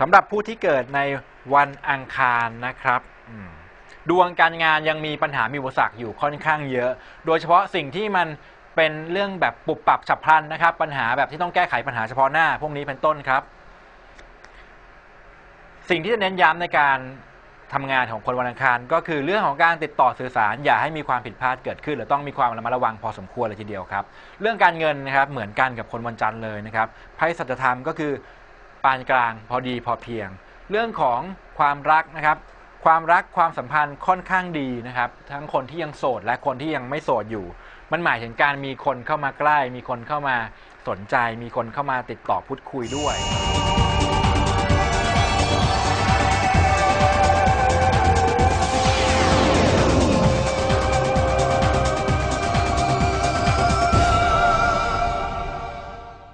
สำหรับผู้ที่เกิดในวันอังคารนะครับดวงการงานยังมีปัญหามีอุปสรรคอยู่ค่อนข้างเยอะ โดยเฉพาะสิ่งที่มันเป็นเรื่องแบบปรับปรับฉับพลันนะครับ ปัญหาแบบที่ต้องแก้ไขปัญหาเฉพาะหน้า พวกนี้เป็นต้นครับ สิ่งที่จะเน้นย้ำในการทำงานของคนวันอังคาร ก็คือเรื่องของการติดต่อสื่อสาร อย่าให้มีความผิดพลาดเกิดขึ้น หรือต้องมีความระมัดระวังพอสมควรเลยทีเดียวครับ เรื่องการเงินนะครับเหมือนกันกับคนวันจันทร์เลยนะครับไพ่สัจธรรมก็คือ ปานกลางพอดีพอเพียง เรื่องของความรักนะครับ ความรักความสัมพันธ์ค่อนข้างดีนะครับ ทั้งคนที่ยังโสดและคนที่ยังไม่โสดอยู่ มันหมายถึงการมีคนเข้ามาใกล้ มีคนเข้ามาสนใจ มีคนเข้ามาติดต่อพูดคุยด้วย